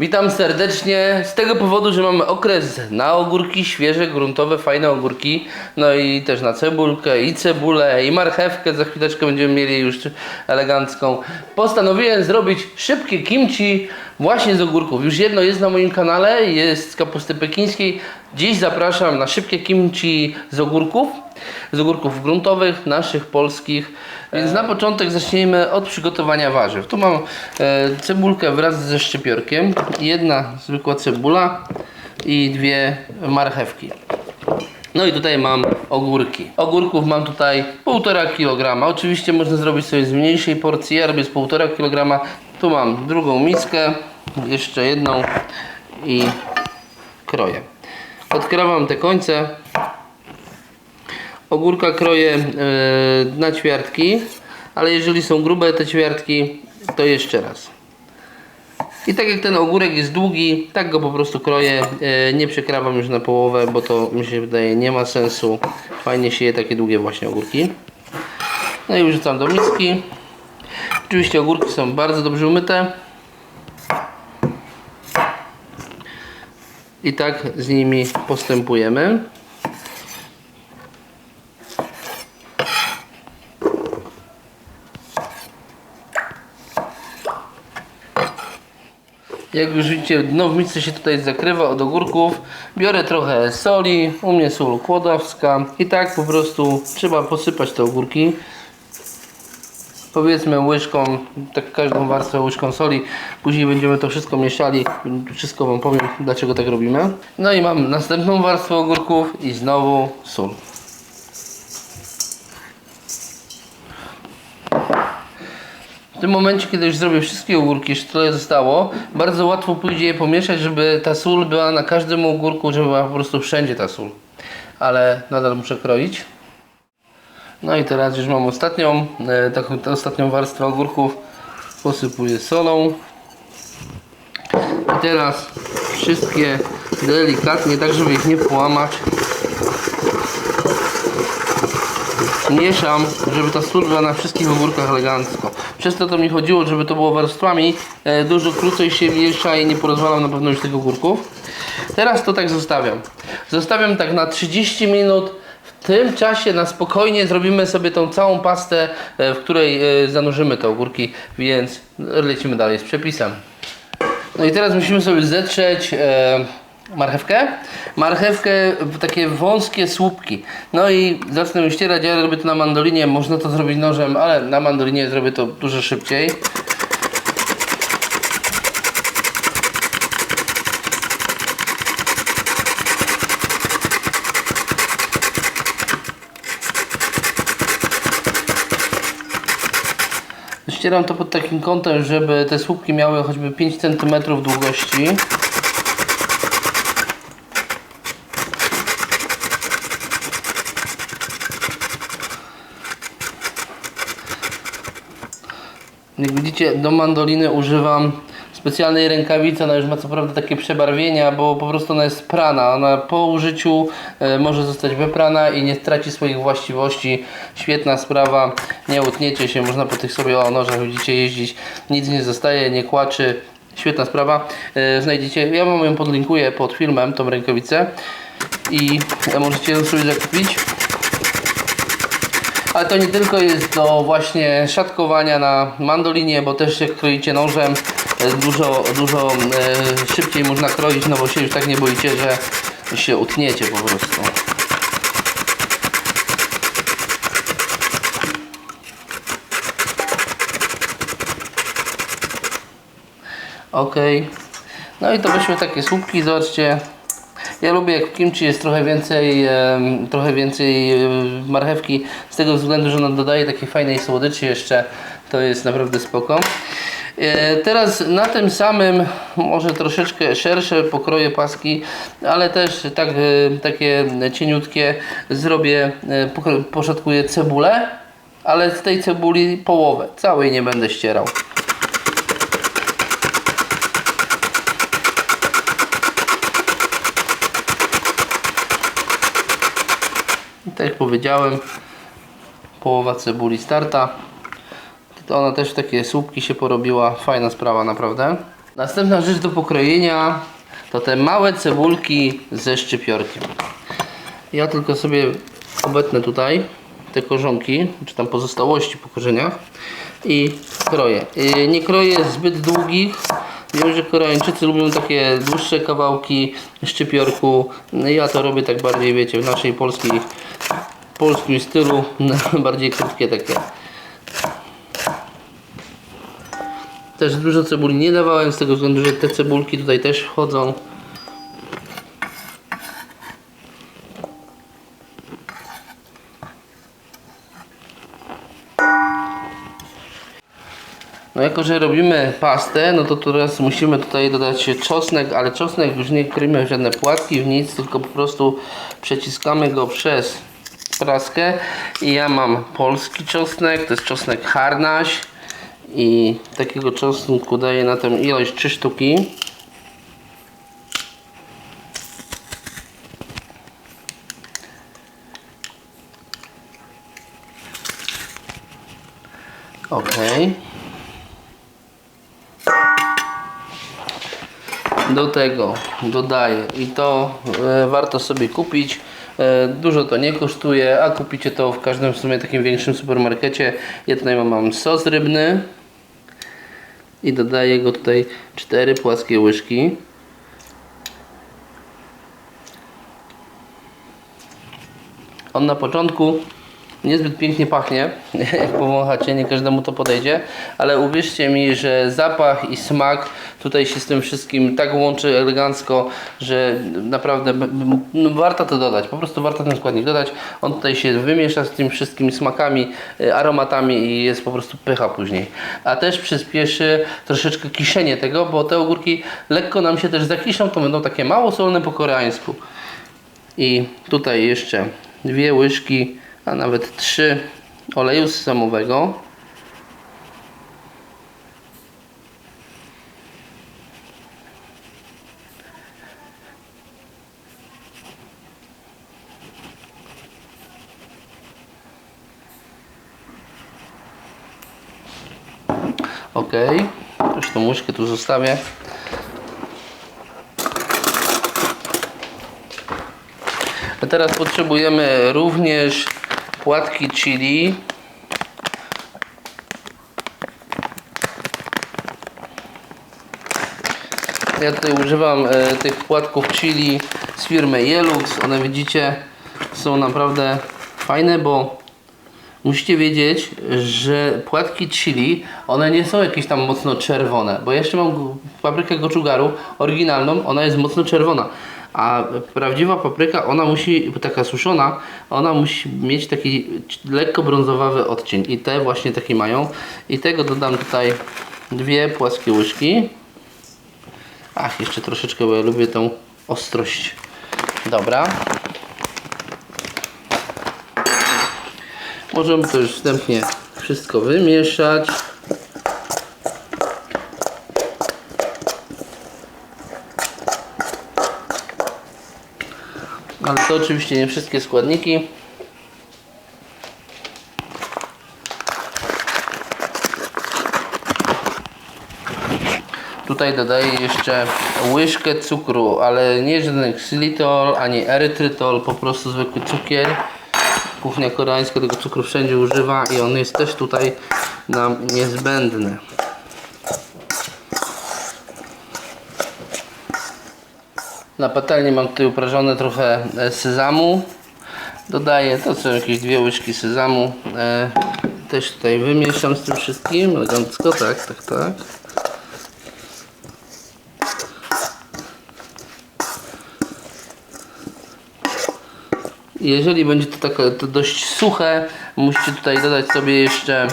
Witam serdecznie z tego powodu, że mamy okres na ogórki świeże, gruntowe, fajne ogórki. No i też na cebulkę i cebulę i marchewkę. Za chwileczkę będziemy mieli już elegancką. Postanowiłem zrobić szybkie kimchi właśnie z ogórków. Już jedno jest na moim kanale, jest z kapusty pekińskiej. Dziś zapraszam na szybkie kimchi z ogórków. Z ogórków gruntowych, naszych, polskich. Więc na początek zacznijmy od przygotowania warzyw. Tu mam e, cebulkę wraz ze szczypiorkiem, jedna zwykła cebula i dwie marchewki. No i tutaj mam ogórki. Ogórków mam tutaj 1,5 kg. Oczywiście można zrobić sobie z mniejszej porcji. Ja robię z 1,5 kg. Tu mam drugą miskę, jeszcze jedną i kroję. Odkrawam te końce. Ogórka kroję e, na ćwiartki, ale jeżeli są grube te ćwiartki, to jeszcze raz. I tak jak ten ogórek jest długi, tak go po prostu kroję. E, nie przekrawam już na połowę, bo to mi się wydaje nie ma sensu. Fajnie się je takie długie właśnie ogórki. No i wrzucam do miski. Oczywiście ogórki są bardzo dobrze umyte. I tak z nimi postępujemy. Jak już widzicie, dno w misce się tutaj zakrywa od ogórków. Biorę trochę soli, u mnie sól kłodawska i tak po prostu trzeba posypać te ogórki. Powiedzmy łyżką, tak każdą warstwę łyżką soli. Później będziemy to wszystko mieszali. Wszystko Wam powiem, dlaczego tak robimy. No i mam następną warstwę ogórków i znowu sól. W tym momencie, kiedy już zrobię wszystkie ogórki, jeszcze tyle zostało, bardzo łatwo pójdzie je pomieszać, żeby ta sól była na każdym ogórku, żeby była po prostu wszędzie ta sól. Ale nadal muszę kroić. No i teraz już mam ostatnią, e, taką ostatnią warstwę ogórków. Posypuję solą. I teraz wszystkie delikatnie, tak żeby ich nie połamać. mieszam, żeby ta sól była na wszystkich ogórkach elegancko. Przez to mi chodziło, żeby to było warstwami, e, dużo krócej się miesza i nie porozwalam na pewno już tych ogórków. Teraz to tak zostawiam. Zostawiam tak na 30 minut. W tym czasie na spokojnie zrobimy sobie tą całą pastę, e, w której e, zanurzymy te ogórki, więc lecimy dalej z przepisem. No i teraz musimy sobie zetrzeć marchewkę. Marchewkę w takie wąskie słupki. No i zacznę ścierać, ja robię to na mandolinie, można to zrobić nożem, ale na mandolinie zrobię to dużo szybciej. Ścieram to pod takim kątem, żeby te słupki miały choćby 5 cm długości. Widzicie, do mandoliny używam specjalnej rękawicy. Ona już ma co prawda takie przebarwienia, bo po prostu ona jest prana. Ona po użyciu e, może zostać wyprana i nie straci swoich właściwości. Świetna sprawa, nie utniecie się, można po tych sobie o nożach widzicie jeździć. Nic nie zostaje, nie kłaczy. Świetna sprawa. E, znajdziecie, ja wam ją podlinkuję pod filmem, tą rękawicę. I możecie ją sobie zakupić. Ale to nie tylko jest do właśnie szatkowania na mandolinie, bo też jak kroicie nożem, e, dużo, dużo e, szybciej można kroić, no bo się już tak nie boicie, że się utniecie po prostu. Ok. No i to wyszły takie słupki, zobaczcie. Ja lubię jak w kimchi jest trochę więcej, em, trochę więcej e, marchewki z tego względu, że ona dodaje takiej fajnej słodyczy jeszcze. To jest naprawdę spoko. E, Teraz na tym samym, może troszeczkę szersze pokroję paski, ale też tak, e, takie cieniutkie zrobię, e, poszatkuję cebulę, ale z tej cebuli połowę, całej nie będę ścierał. Jak powiedziałem, połowa cebuli starta. To ona też w takie słupki się porobiła. Fajna sprawa naprawdę. Następna rzecz do pokrojenia to te małe cebulki ze szczypiorkiem. Ja tylko sobie obetnę tutaj te korzonki, czy tam pozostałości po korzeniach i kroję. Yy, Nie kroję zbyt długich. Wiem, że Koreańczycy lubią takie dłuższe kawałki szczypiorku. Ja to robię tak bardziej, wiecie, w naszej polskiej, polskim stylu. Bardziej krótkie takie. Też dużo cebuli nie dawałem z tego względu, że te cebulki tutaj też wchodzą. No jako, że robimy pastę, no to teraz musimy tutaj dodać czosnek, ale czosnek już nie krymy w żadne płatki, w nic, tylko po prostu przeciskamy go przez praskę i ja mam polski czosnek, to jest czosnek harnaś i takiego czosnku daję na tę ilość 3 sztuki. Okej. Do tego dodaję i to e, warto sobie kupić. E, dużo to nie kosztuje, a kupicie to w każdym w sumie takim większym supermarkecie. Ja tutaj mam, sos rybny i dodaję go tutaj 4 płaskie łyżki. On na początku niezbyt pięknie pachnie, jak powąchacie, nie każdemu to podejdzie, ale uwierzcie mi, że zapach i smak tutaj się z tym wszystkim tak łączy elegancko, że naprawdę no, warto to dodać, po prostu warto ten składnik dodać. On tutaj się wymiesza z tym wszystkimi smakami, y, aromatami i jest po prostu pycha później. A też przyspieszy troszeczkę kiszenie tego, bo te ogórki lekko nam się też zakiszą, to będą takie mało solne po koreańsku. I tutaj jeszcze dwie łyżki, a nawet trzy oleju sezamowego. Ok, już tą łyżkę tu zostawię. A teraz potrzebujemy również płatki chili. Ja tutaj używam e, tych płatków chili z firmy Jelux. One widzicie są naprawdę fajne, bo musicie wiedzieć, że płatki chili, one nie są jakieś tam mocno czerwone, bo jeszcze mam paprykę gochugaru oryginalną, ona jest mocno czerwona. A prawdziwa papryka, ona musi, taka suszona, ona musi mieć taki lekko brązowawy odcień i te właśnie taki mają. I tego dodam tutaj dwie płaskie łyżki. Ach, jeszcze troszeczkę, bo ja lubię tą ostrość. Dobra. Możemy to już wstępnie wszystko wymieszać. Ale to oczywiście nie wszystkie składniki. Tutaj dodaję jeszcze łyżkę cukru, ale nie żaden xylitol ani erytrytol, po prostu zwykły cukier. Kuchnia koreańska tego cukru wszędzie używa i on jest też tutaj nam niezbędny. Na patelni mam tutaj uprażone trochę e, sezamu. Dodaję, to są jakieś dwie łyżki sezamu. E, też tutaj wymieszam z tym wszystkim elegancko, tak, tak, tak. Jeżeli będzie to, takie, to dość suche, musicie tutaj dodać sobie jeszcze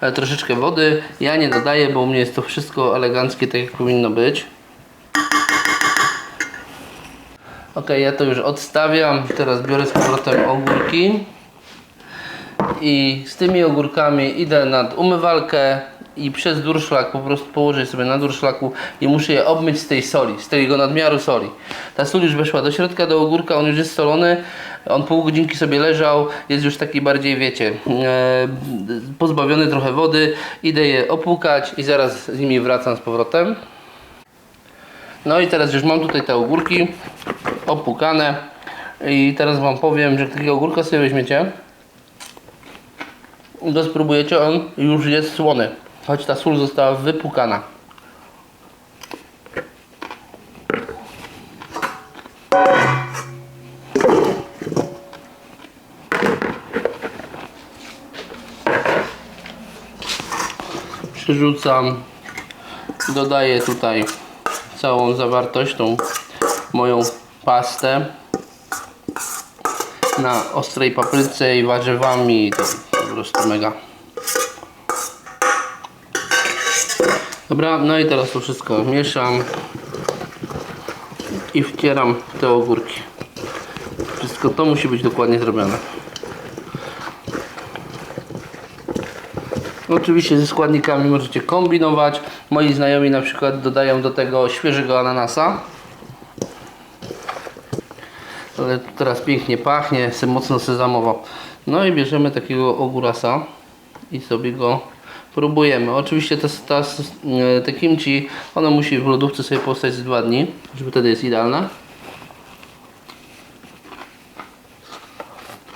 e, troszeczkę wody. Ja nie dodaję, bo u mnie jest to wszystko eleganckie, tak jak powinno być. Ok, ja to już odstawiam. Teraz biorę z powrotem ogórki. I z tymi ogórkami idę nad umywalkę i przez durszlak po prostu położę sobie na durszlaku i muszę je obmyć z tej soli, z tego nadmiaru soli. Ta sól już weszła do środka, do ogórka, on już jest solony, on pół godzinki sobie leżał, jest już taki bardziej, wiecie, e, pozbawiony trochę wody. Idę je opłukać i zaraz z nimi wracam z powrotem. No i teraz już mam tutaj te ogórki opłukane. I teraz wam powiem, że takiego ogórka sobie weźmiecie. Go spróbujecie, on już jest słony, choć ta sól została wypłukana. Przerzucam, dodaję tutaj całą zawartość, tą moją pastę na ostrej papryce i warzywami. To po prostu mega. Dobra, no i teraz to wszystko mieszam i wcieram te ogórki. Wszystko to musi być dokładnie zrobione Oczywiście ze składnikami możecie kombinować. Moi znajomi na przykład dodają do tego świeżego ananasa. Ale teraz pięknie pachnie, jest mocno sezamowo. No i bierzemy takiego ogórasa i sobie go próbujemy. Oczywiście te, ta, te kimchi, ono musi w lodówce sobie postać z dwa dni, żeby wtedy jest idealne.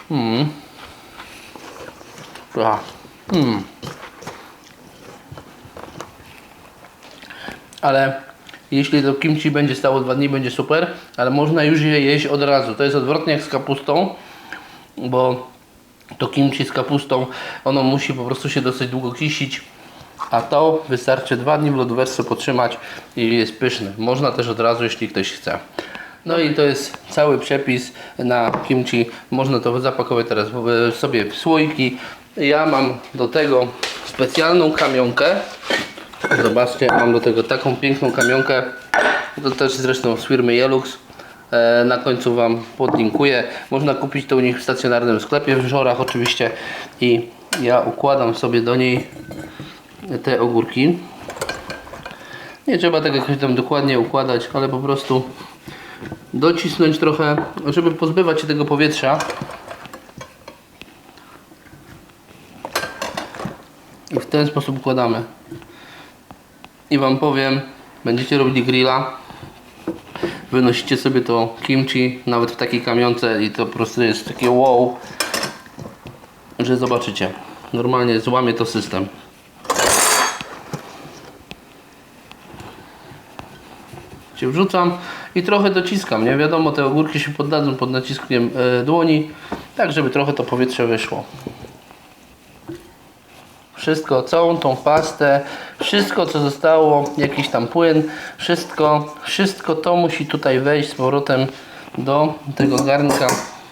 Hmm. Ah. Hmm. Ale jeśli to kimchi będzie stało dwa dni, będzie super, ale można już je jeść od razu. To jest odwrotnie jak z kapustą, bo to kimchi z kapustą, ono musi po prostu się dosyć długo kisić, a to wystarczy dwa dni w lodówce potrzymać i jest pyszne. Można też od razu, jeśli ktoś chce. No i to jest cały przepis na kimchi. Można to zapakować teraz sobie w słoiki. Ja mam do tego specjalną kamionkę. Zobaczcie, mam do tego taką piękną kamionkę. To też zresztą z firmy Jelux. E, Na końcu Wam podlinkuję. Można kupić to u nich w stacjonarnym sklepie w Żorach oczywiście. I ja układam sobie do niej te ogórki. Nie trzeba tak jakoś tam dokładnie układać, ale po prostu docisnąć trochę, żeby pozbywać się tego powietrza. I w ten sposób układamy. I Wam powiem, będziecie robili grilla, wynosicie sobie to kimchi, nawet w takiej kamionce i to po prostu jest takie wow, że zobaczycie. Normalnie złamie to system. Cię wrzucam i trochę dociskam, nie? Wiadomo, te ogórki się poddadzą pod naciskiem e, dłoni, tak żeby trochę to powietrze wyszło. Wszystko, całą tą pastę, wszystko co zostało, jakiś tam płyn, wszystko, wszystko to musi tutaj wejść z powrotem do tego garnka.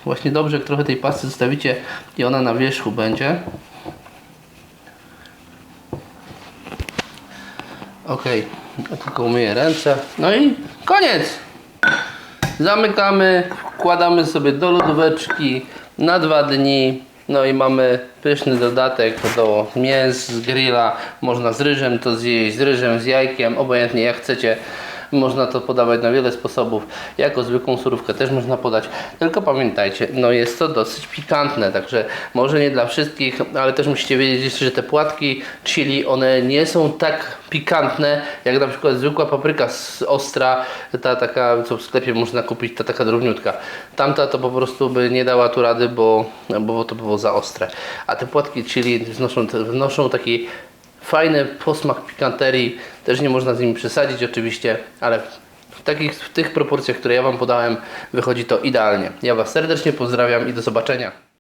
Właśnie dobrze, jak trochę tej pasty zostawicie i ona na wierzchu będzie. Ok, tylko umyję ręce. No i koniec! Zamykamy, wkładamy sobie do lodóweczki na dwa dni. No i mamy pyszny dodatek do mięs z grilla. Można z ryżem to zjeść, z ryżem, z jajkiem, obojętnie jak chcecie. Można to podawać na wiele sposobów. Jako zwykłą surówkę też można podać. Tylko pamiętajcie, no jest to dosyć pikantne, także może nie dla wszystkich, ale też musicie wiedzieć, że te płatki chili, one nie są tak pikantne, jak na przykład zwykła papryka ostra, ta taka, co w sklepie można kupić, ta taka drobniutka. Tamta to po prostu by nie dała tu rady, bo, bo to było za ostre. A te płatki chili wnoszą, wnoszą taki fajny posmak pikanterii, też nie można z nimi przesadzić oczywiście, ale w, takich, w tych proporcjach, które ja Wam podałem, wychodzi to idealnie. Ja Was serdecznie pozdrawiam i do zobaczenia.